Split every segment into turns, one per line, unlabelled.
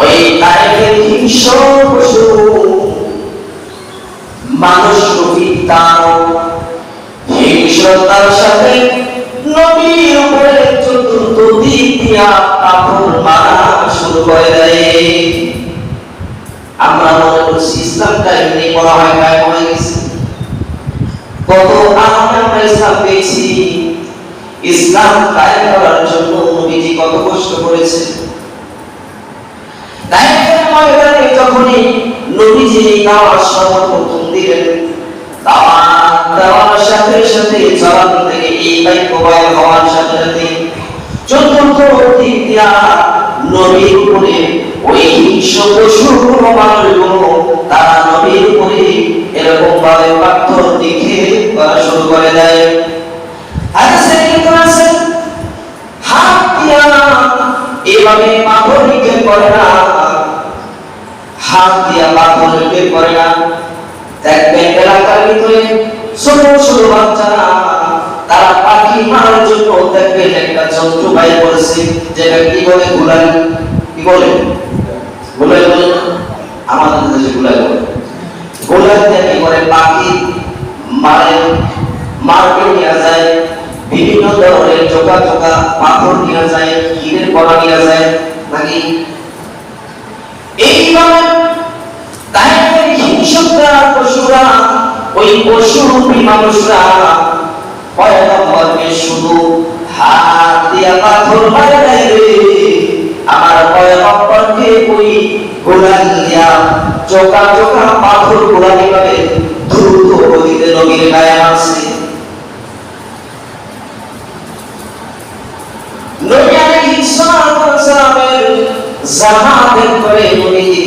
ওই তাইফের হিংস্র মানুষ রূপী দানব হিংস্রতার সাথে নবীর উপরে চতুর্থ দিক পাথর মারা শুরু করে দেয়। আমরা মনে করছি ইসলামটা এমনি বলা হয় গায়ে হয়ে গেছে। কত আনন্দে আমরা ইসলাম পেয়েছি। ইসলাম কায়েম করার জন্য নবীজি কত কষ্ট করেছে দায়িত্বের ময়দানে যখনই নবীজি দাওয়াত সর্বপ্রথম সাথে এই হওয়ার সাথে সাথে নবীর উপরে তারা নবীর উপরে এরকম ভাবে পাথর করা শুরু করে দেয়। হাদিসে কিন্তু আছে, হাত দিয়া এভাবে পাথর নিক্ষেপ করে না নিক্ষেপ করে না। দেখবেন এলাকার ভিতরে ছোট ছোট বাচ্চারা তারা পাখি মারার জন্য দেখবেন একটা যন্ত্র বাইর করেছে। যেটা কি বলে? গুলাই কি বলে? গুলাই বলে আমাদের দেশে গুলাই বলে। গুলাই কি করে পাখি মারে মার্কে নিয়ে যায়, বিভিন্ন ধরনের চোকা চোকা পাথর নিয়ে যায়, হিরের কড়া নিয়ে যায়, নাকি? এইভাবে হিংসুকরা পশুরা, ওই পশুরূপী মানুষরা পয়গম্বরকে শুধু হাত দিয়া পাথর মারে রে। আমার পয়গম্বরকে ওই গোলাল দিয়া চোকা চোকা পাথর গোলানি ভাবে দ্রুত গতিতে নবীর গায়ে মারছে নবী আলাইহিস সালামের জামাতের পরে নবীজি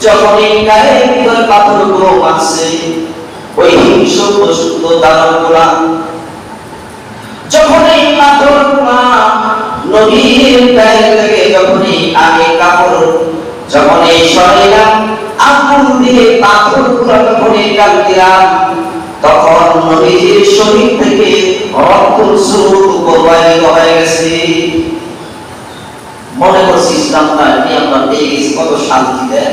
যখন এই গায়ে ভিতরে পাথরগুলো মারছে ওই হিংস্র পশু দানবগুলা যখন এই পাথরগুলা নবীর গায়ে থেকে যখনই আগে কাপড় যখন এই আগুন দিয়ে যখন এই তখন নবীজির শরীর থেকে প্রবাহিত হয়ে গেছে। মনে করছি ইসলামটা এমনি আমরা পেয়ে কত শান্তি দেয়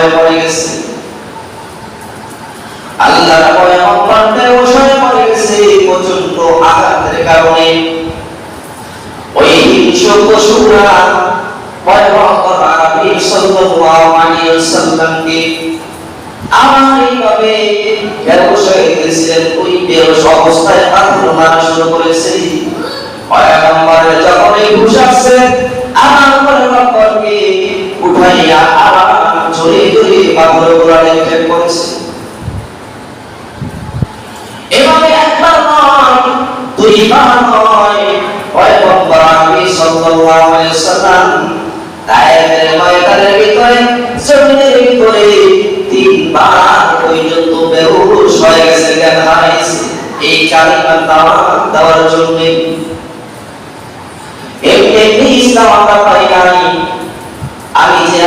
হয়ে পড়ে গেছে। আল্লাহর পয়গম্বর বেহুশ হয়ে পড়ে গেছে প্রচণ্ড আঘাতের কারণে। ওই হিংস্র পশুরা আমার এইভাবে বেহুশ হয়ে ওই অবস্থায় করেছে। পয়গম্বরের উঠাইয়া চলে চলে পাথর গোড়ায় নিক্ষেপ করেছে। এভাবে একবার নয়, দুইবার নয়, পয়গম্বর আমি সাল্লাল্লাহু আলাইহি সাল্লাম তায়েফের ময়দানের ভিতরে, জমিনের ভিতরে তিনবার পর্যন্ত বেহুশ হয়ে গেছে জ্ঞান হারাইছে এই কালিমা দাওয়াত দেওয়ার জন্য। এমনি ইসলাম আমরা পাই নাই। আমি যে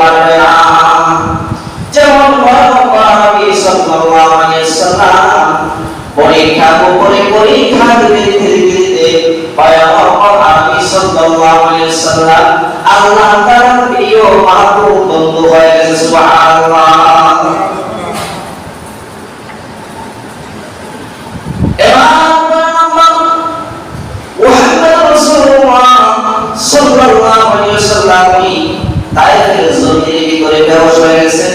পারবে না যেমন পরীক্ষা উপরে পরীক্ষা দিতে দিতে দিতে পয়গম্বর হয়ে সুবহানাল্লাহ এবার পয়গম্বর মুহাম্মদ রাসূলুল্লাহ সাল্লাল্লাহু আলাইহি ওয়াসাল্লাম তায়েফের জমিনের ভিতরে বেহুশ হয়ে গেছেন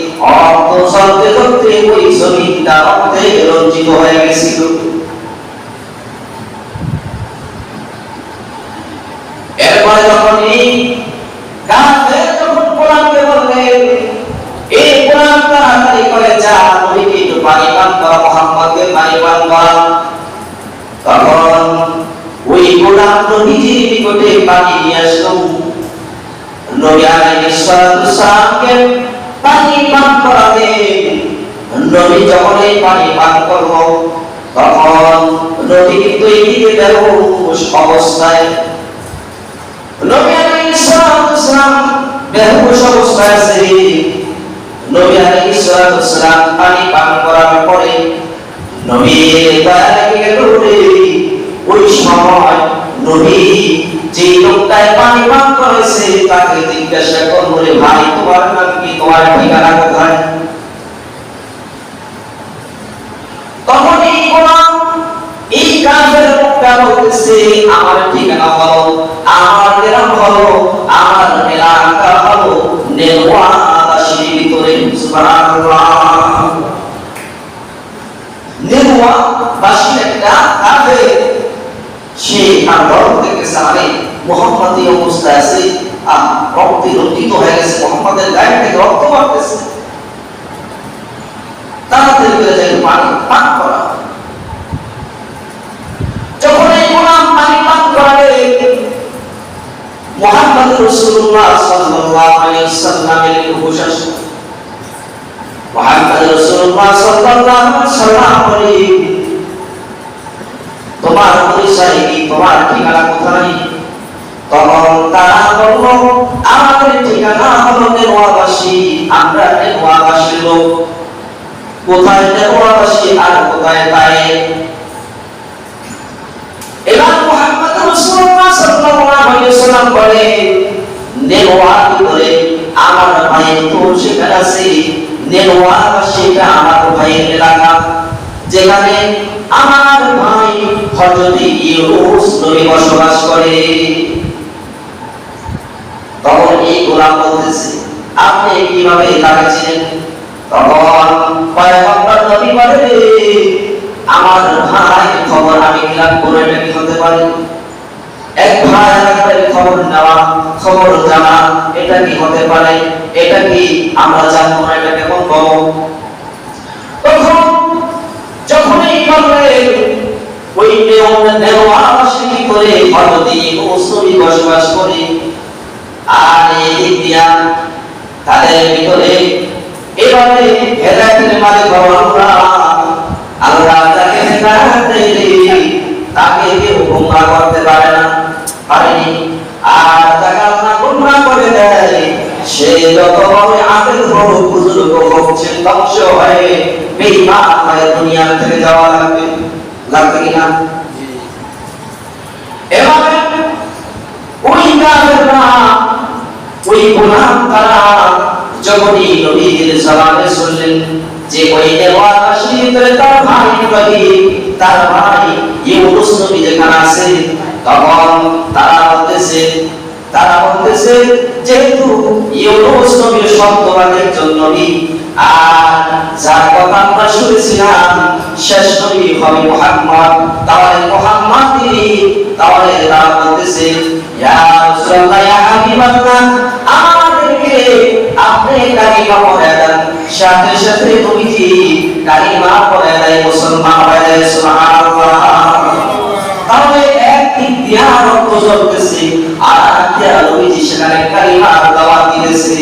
অর্থ চলতে ওই জমিনটা রক্তে রঞ্জিত হয়ে গেছিল এরপরে যখন এই কোরআন তখন ওই গোলাম নবীজির নিকটে পানি নিয়ে আসলো। নবী আলাইহিস পানি পান করাতে। নবী যখন এই পানি পান করল, তখন নবী কিন্তু এইদিকে বেহুশ অবস্থায়। নবী আলাইহিস বেহুশ অবস্থায় আছে। নবী আলাইহিস পানি পান করার পরে নবী লেগে ওই সময় নবী যে লোকটায় পানি পান করেছে তাকে জিজ্ঞাসা করব রে ভাই, তোমার নাম কি? তোমার ঠিকানা কোথায়? তখন এই গোলাম এই কাফের লোকটা বলতেছে, আমার ঠিকানা হলো আমার গ্রাম হলো আমার এলাকা হলো নেওয়া দাসির ভিতরে নেওয়া বাসী একটা কাফের সে তার রক্ত থেকে সামনে মোহাম্মদী অবস্থায় আছে আর রক্তে রঞ্জিত হয়ে গেছে, মোহাম্মদের গায়ে থেকে রক্ত বাড়তেছে। তাড়াতাড়ি করে পানি, পান করা যখন এই গোলাম পানি পান করাবে মোহাম্মদ রাসূলুল্লাহ সাল্লাল্লাহু আলাইহি ওয়াসাল্লামের হুশ আসে। মুহাম্মদ রাসূলুল্লাহ সাল্লাল্লাহু আলাইহি সাল্লাম তোমার পরিচয় কি? তোমার ঠিকানা কোথায়? তখন তারা বলল, আমাদের ঠিকানা হলো নেওয়াবাসী আমরা নেওয়াবাসী লোক। কোথায় নেওয়াবাসী আর কোথায় তাই? এবার মুহাম্মদ রাসূলুল্লাহ সাল্লাল্লাহু আলাইহি সাল্লাম বলে নেওয়া করে আমার ভাই তো সেখানে আছে নেওয়া সেটা আমার ভাইয়ের এলাকা। যেখানে আমার ভাই হযরত ইউনুস নবী বসবাস করে, তখন এই গোলাম বলতেছে, আপনি কীভাবে ছিলেন তখন পয়গম্বর নবী বলে, আমার ভাই খবর আমি গেলাম করে এটা কি হতে পারে। এক ভাই আরেকটার খবর নেওয়া, খবর জানা, এটা কি হতে পারে? এটা কি আমরা জানব না? এটা কেমন পাবো তখন যখনই করলেন ওই নিয়ম নেওয়া করে হরদি মুসলিম বসবাস করে। আর এই দিক দিয়া তাদের ভিতরে এভাবে হেদায়েতের মাঝে আমরা আল্লাহ যাকে হেদায়েত দেয় তাকে কেউ গুমরা করতে পারে না, পারেনি। আর যাকে আল্লাহ গুমরা করে দেয়, সে যত বড় আবেদ হোক, বুজুর্গ হোক, সে ধ্বংস হয়ে বেঈমান হয়ে দুনিয়া থেকে যাওয়া লাগবে। লাগবে কিনা এভাবে ওই কাফেররা ওই গোলাম তারা যখনই নবীর সালামে শুনলেন যে ওই দেওয়াশি ভিতরে তার ভাই ইব্রাহিম, তার ভাই ইউনুস নবী যেখানে আছে, তখন তারা বলতেছে তারা বলতেছে, যেহেতু ইউনুস নবীর সত্যবাদী একজন নবী আর যার কথা আমরা শুনেছিলাম, শেষ নবী হবে মুহাম্মদ। তাহলে মুহাম্মদ তিনি, তাহলে তারা বলতেছে, ইয়া রাসূলুল্লাহ, ইয়া হাবিবাল্লাহ, আমাদেরকে আপনি কালিমা পড়ে দেন। সাথে সাথে নবীজি কালিমা পড়ে দেয়, মুসলমান হয়ে যায় সুবহানাল্লাহ। তাহলে এক দিক দিয়া রক্ত ঝরতেছে আর এক দিয়া নবীজি সেখানে কালিমার দাওয়াত দিতেছে।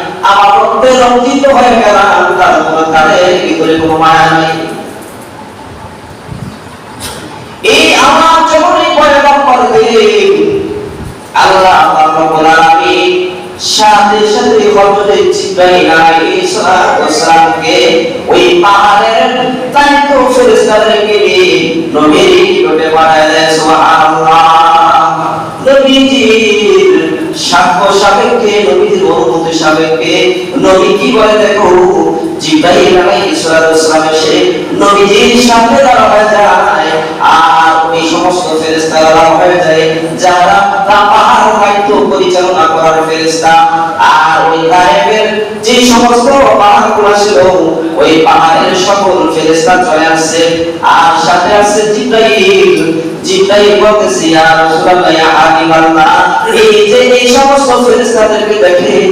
আমার রক্তে রঞ্জিত হয়ে গেলাম তার কোনো তাদের ভিতরে কোনো মায়া নাই। এই আমার যখনই পয়গম্বর দিলেন আল্লাহ রাব্বুল আলামিন সাথে সাথে হযরত জিবরাইল আলাইহিস সালামকে ওই পাহাড়ের দায়িত্ব ফেরেশতাদেরকে নিয়ে নবীর নিকটে দেয় সুবহানাল্লাহ। নবীজির সাক্ষ্য সাপেক্ষে নবীজির সাপেক্ষে নবী কি বলে দেখো? জিব্রাইল আলাইহিস সালাম এসে নবীজির সামনে দাঁড়া হয়ে যায় আর ওই সমস্ত ফেরেশতা দাঁড়া হয়ে যায়, যারা তা পাহাড় দায়িত্ব পরিচালনা করার ফেরেশতা, আর ওই গায়েবের যে সমস্ত পাহাড়গুলো ছিল ওই পাহাড়ের সকল ফেরেশতা চলে আসছে। আর সাথে আসছে জিব্রাইল। জিব্রাইল বলতেছে, ইয়া রাসূলুল্লাহ, ইয়া হাবিবাল্লাহ, এই যে এই সমস্ত ফেরেশতাদেরকে দেখেন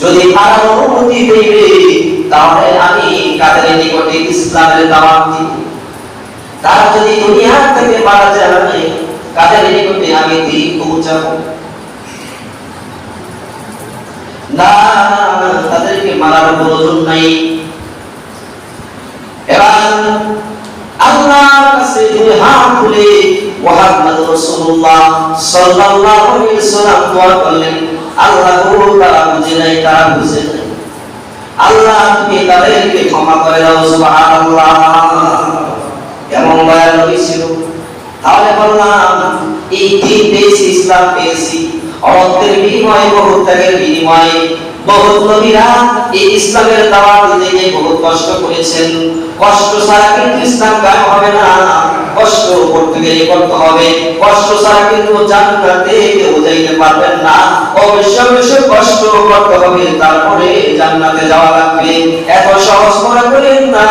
যদি তারা অনুমতি দেবে, তাহলে আমি তাদের নিকটে ইসলামের দাওয়াত দিব? তারা যদি দুনিয়া থেকে মারা যায় আমি কাদের নিকটে আমি দিন পৌঁছাবো? না তাদেরকে মারার প্রয়োজন নাই। এবার আল্লাহর কাছে দুই হাত তুলে, মুহাম্মদ রাসূলুল্লাহ সাল্লাল্লাহু আলাইহি ওয়াসাল্লাম দোয়া করলেন আল্লাহ গো তারা বুঝে নাই তারা বুঝে নাই? আল্লাহ তুমি তাদেরকে ক্ষমা করে দাও, সুবহানাল্লাহ। এমন বয়ান হয়েছিল তাহলে বললাম, এই দিন পেয়েছি, ইসলাম পেয়েছি। অর্থের বিনিময়ে বহু ত্যাগের বিনিময়ে তারপরে জান্নাতে যাওয়া লাগবে। এত সহজ করে বলেন না।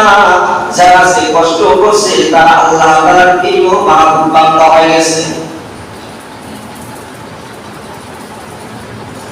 যারা সে কষ্ট করছে, তারা আল্লাহ তাআলার হয়ে গেছে।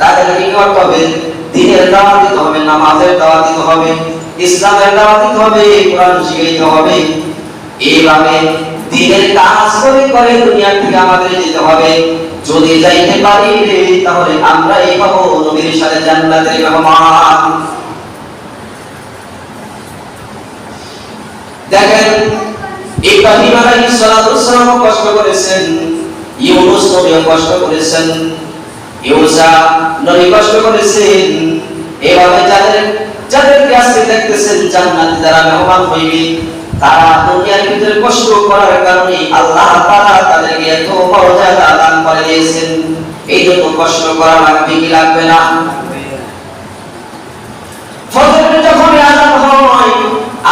তাদের কি করতে হবে? দিনের দাওয়াত দিতে হবে, নামাজের দাওয়াত দিতে হবে, ইসলামের দাওয়াত দিতে হবে, কোরআন শিখাইতে হবে। এইভাবে দিনের কাজ করে করে দুনিয়া থেকে আমাদের যেতে হবে। যদি যাইতে পারি তাহলে আমরা এই পাবো নবীর সাথে জান্নাতের মেহমান। দেখেন, ইব্রাহিম আলাইহিস সালাতু ওয়াসসালাম কষ্ট করেছেন, ইউনুস নবীও কষ্ট করেছেন। ইউসা নবী কষ্ট করেছেন। এভাবে যাদের যাদেরকে আজকে দেখতেছেন জান্নাতে যারা মেহমান হইবে, তারা দুনিয়ার ভিতরে কষ্ট করার কারণে আল্লাহ তাআলা তাদেরকে এত মর্যাদা দান করে দিয়েছেন। এই জন্য কষ্ট করা লাগবে কি লাগবে না? ফজরের যখন আযান হয়,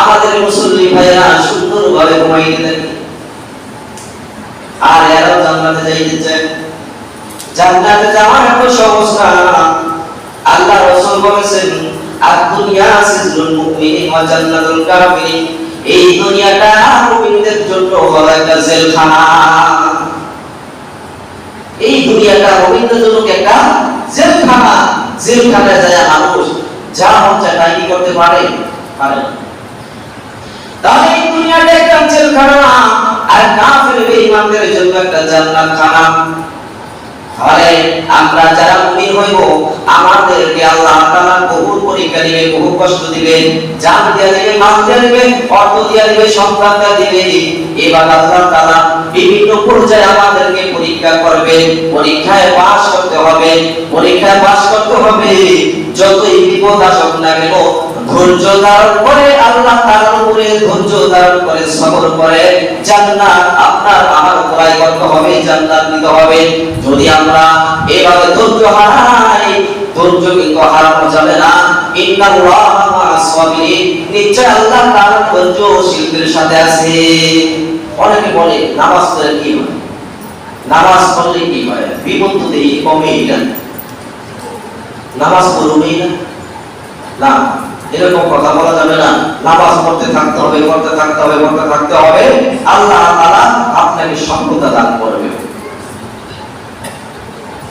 আমাদের মুসল্লি ভাইরা সুন্দরভাবে ঘুমাইতে থাকে। আর এরাও জান্নাতে যাইতে চায়। জান্নাতে যাওয়ার এত সহজ না আল্লাহ রাসূল বলেছেন আর দুনিয়া সিজনুল মুমিনি ওয়া জান্নাতুল কাফিরিন। এই দুনিয়াটা মুমিনদের জন্য হলো একটা জেলখানা। এই দুনিয়াটা মুমিনদের জন্য একটা জেলখানা? জেলখানায় যায় মানুষ, যা মন চায় তাই করতে পারে পারে। তাহলে এই দুনিয়াটা একটা জেলখানা, আর কাফের বেঈমানদের জন্য একটা জান্নাত খানা তাহলে আমরা যারা মুমিন হইব, আমাদেরকে আল্লাহ তাআলা বহু পরীক্ষা দিবে বহু কষ্ট দিবে জান দিয়া দিবে মাল দিয়া দিবে অর্থ দিয়া দিবে সন্তান দিবে এবার আল্লাহ তাআলা বিভিন্ন পর্যায়ে আমাদেরকে পরীক্ষা করবে পরীক্ষায় পাস করতে হবে, পরীক্ষায় পাস করতে হবে। যতই বিপদ আসুক না কেন ধৈর্য ধারণ করে, আল্লাহ তাআলার উপরে ধৈর্য ধারণ করে, সবর করে। জান্নাত আপনার আমার উপরে করতে হবে, জান্নাত নিতে হবে। যদি আমরা এভাবে ধৈর্য হারাই, ধৈর্য কিন্তু হারানো যাবে না। ইন্নাল্লাহা মা'আস সাবিরিন। নিশ্চয় আল্লাহ তার ধৈর্যশীলদের সাথে আছে। অনেকে বলে, নামাজ পড়লে কি হয়? নামাজ পড়লে কি হয়? বিপদ তো দেই কমেই না নামাজ পড়বেই না। না এরকম কথা বলা যাবে না। নামাজ পড়তে থাকতে হবে, পড়তে থাকতে হবে, পড়তে থাকতে হবে। আল্লাহ আপনাকে সফলতা দান করবে।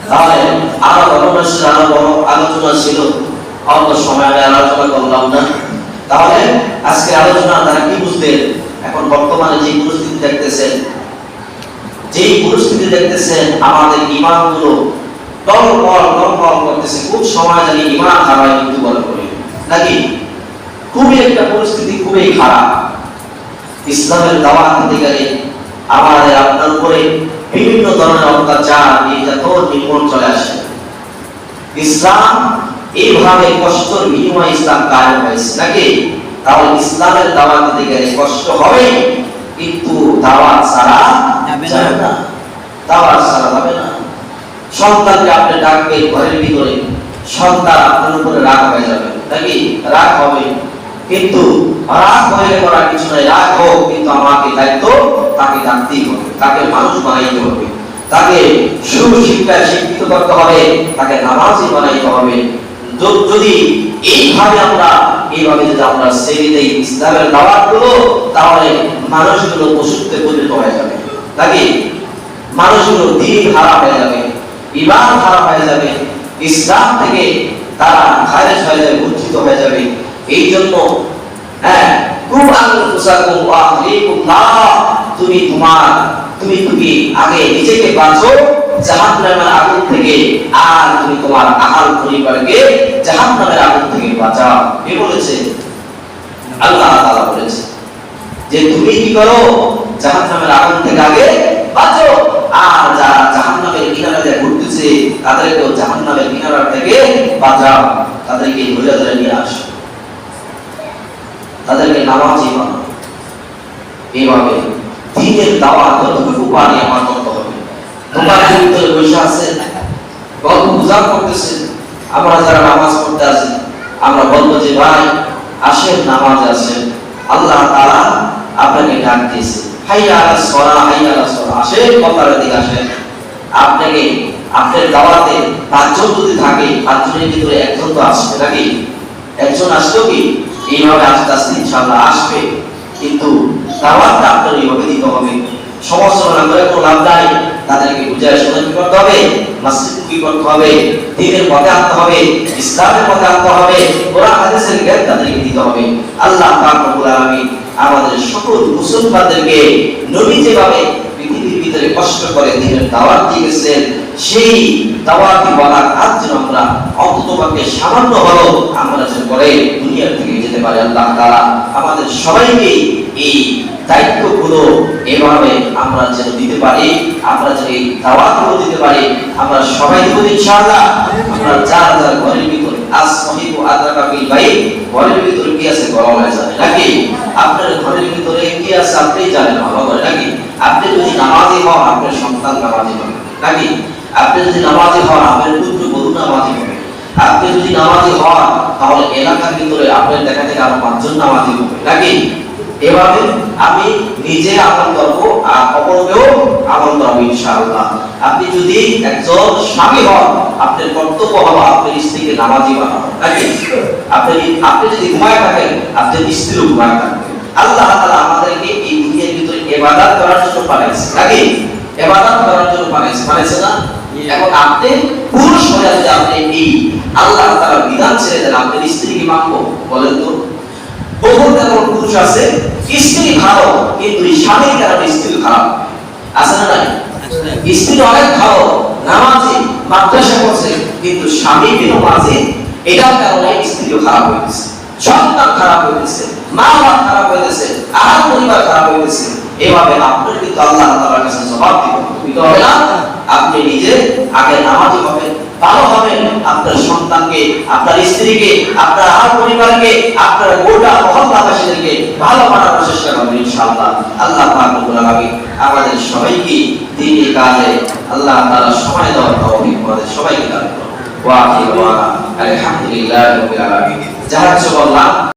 তাহলে আরও আরও বড় আলোচনা ছিল। অল্প সময় আমি আলোচনা করলাম না। তাহলে আজকে আলোচনা তারা কি বুঝলেন এখন বর্তমানে যে পরিস্থিতি দেখতেছেন, যেই পরিস্থিতি দেখতেছেন, আমাদের ইমানগুলো টলমল টলমল করতেছে। খুব সময় জানি ইমান হারায় বলে। করে নাকি খুবই একটা পরিস্থিতি খুবই খারাপ। ইসলামের দাওয়াত দিতে গেলে আমাদের আপনার উপরে বিভিন্ন ধরনের অত্যাচার নির্যাতন নির্মূল চলে আসে। ইসলাম এইভাবে কষ্টর বিনিময়ে ইসলাম কায়েম হয়েছে নাকি? তাহলে ইসলামের দাওয়াত দিতে গেলে কষ্ট হবে কিন্তু দাওয়াত ছাড়া
যাবে না।
যাবে দাওয়াত ছাড়া হবে না। সন্তানকে আপনি ডাকবেন ঘরের ভিতরে। সন্তান আপনার উপরে রাগ হয়ে যাবে। নাকি রাগ হবে কিন্তু রাগ হয়ে করার কিছু নাই। রাগ হোক, কিন্তু আমাকে দায়িত্ব তাকে জানতেই হবে, তাকে মানুষ বানাইতে হবে। তাকে সুশিক্ষায় শিক্ষিত করতে হবে, তাকে নামাজি বানাইতে হবে। যদি এইভাবে আমরা, এইভাবে যদি আমরা ছেড়ে ইসলামের দাওয়াতগুলো তাহলে মানুষগুলো পশুত্বে পরিণত হয়ে যাবে। নাকি মানুষগুলো দিন হারা হয়ে যাবে ইমান হারা হয়ে যাবে। ইসলাম থেকে তারা খারেজ হয়ে যাবে। বঞ্চিত হয়ে যাবে এই জন্য হ্যাঁ তুমি তোমার, তুমি তুমি আগে নিজেকে বাঁচো, জাহান্নামের আগুন থেকে, আর তুমি তোমার আহাল পরিবারকে জাহান্নামের আগুন থেকে বাঁচাও। কে বলেছে? আল্লাহ তাআলা বলেছে যে তুমি কি করো? জাহান্নামের আগুন থেকে আগে বাঁচো, আর যারা জাহান্নামের কিনারা দিয়ে ঘুরতেছে তাদেরকেও জাহান্নামের কিনারা থেকে বাঁচাও, তাদেরকে ধরে নিয়ে আসো। তাদেরকে নামাজি বানাও এইভাবে দিনের দাওয়া যতটুকু পারি আমার করতে হবে। তোমার ভিতরে বসে গল্প করতেছে আমরা যারা নামাজ পড়তে আমরা বলব যে, ভাই, আসেন, নামাজ আল্লাহ তাআলা আপনাকে ডাক দিয়েছে। হাইয়া আলা সলা, হাইয়া আলা সলা, আসেন, কপালের দিকে আসেন। আপনাকে আপনার দাওয়াতে পাঁচজন যদি থাকে, পাঁচজনের ভিতরে একজন তো আসবে নাকি একজন আসলো কি? এইভাবে আস্তে আস্তে ইনশাআল্লাহ আসবে। কিন্তু দাওয়াতটা আপনার এইভাবে দিতে হবে। করে কোনো লাভ নাই। তাদেরকে বুঝায় শোনা কি করতে হবে? কি করতে হবে? দিনের পথে আনতে হবে, ইসলামের পথে আনতে হবে, কোরআন হাদিসের জ্ঞান তাদেরকে দিতে হবে। আল্লাহ পাক রব্বুল আলামিন আমাদের সকল মুসলমানদেরকে নবী যেভাবে পৃথিবীর ভিতরে কষ্ট করে দিনের দাওয়াত দিয়েছেন, সেই দাওয়াতি বলার যেন আমরা অন্ততপক্ষে সামান্য আমরা যেন করে দুনিয়া থেকে যেতে পারি আল্লাহ তাআলা। আমাদের সবাইকে এই দায়িত্বগুলো এভাবে আমরা যেন দিতে পারি, আমরা যেন এই দাওয়াতগুলো দিতে পারি। আমরা সবাই ইনশাআল্লাহ। আমরা যার যার ঘরের ভিতরে আজ সহিবু বিল ভাই ঘরের ভিতরে কি আছে? গরম হয়ে যাবে নাকি? আপনার ঘরের ভিতরে কি আছে আপনি জানেন ভালো করে, নাকি? আপনি যদি নামাজি হন, আপনার সন্তান নামাজি হবে, নাকি? আপনি যদি নামাজি হন, আপনার পুত্র বধূ নামাজি হবে। আপনি যদি নামাজি হন, তাহলে এলাকার ভিতরে আপনার দেখা থেকে আরও পাঁচজন নামাজি হবে, নাকি? এভাবে আমি নিজে আমল করব আর অপরকেও আমল করব ইনশাআল্লাহ। আপনি যদি একজন স্বামী হন, আপনার কর্তব্য হলো আপনার স্ত্রীকে নামাজি বানানো, নাকি? আপনি আপনি যদি ঘুমায় থাকেন আপনার স্ত্রীও ঘুমায় থাকবে। আল্লাহ তাআলা আমাদেরকে এই দুনিয়ার ভিতরে ইবাদত করার জন্য পাঠাইছে নাকি? ইবাদত করার জন্য পাঠাইছে পাঠাইছে না? এখন আপনি পুরুষ হয়ে যদি আপনি এই আল্লাহ তাআলার বিধান ছেড়ে দেন, আপনার স্ত্রীকে মানবো, বলেন তো? বহুত এমন পুরুষ আছে স্ত্রী ভালো, কিন্তু স্বামীর কারণে স্ত্রী খারাপ। আছে না নাই? স্ত্রী অনেক ভালো, নামাজি, মাদ্রাসা করছে কিন্তু স্বামী বিনমাজি, এটার কারণে স্ত্রীও খারাপ হয়ে গেছে। সন্তান খারাপ হয়ে গেছে মা বাবা খারাপ হয়ে গেছে, আর পরিবার খারাপ হয়ে গেছে। এভাবে আপনার কিন্তু আল্লাহ তাআলার কাছে জবাব দিতে হবে না আপনি নিজে আগে নামাজি হবেন ভালো হবেন আপনার সন্তানকে, আপনার স্ত্রীকে, আপনার আর পরিবারকে, আপনার গোটা মহল্লাবাসীদেরকে ভালো বানানোর চেষ্টা করবেন ইনশাআল্লাহ। আল্লাহ পাক রব্বুল আলামিন আমাদের সবাইকে দিনে কাজে আল্লাহ তাআলা সময় দেওয়ার তৌফিক করে সবাইকে দান করুন। ওয়া আখিরু আলহামদুলিল্লাহ রাব্বিল আলামিন। যারা কিছু বললাম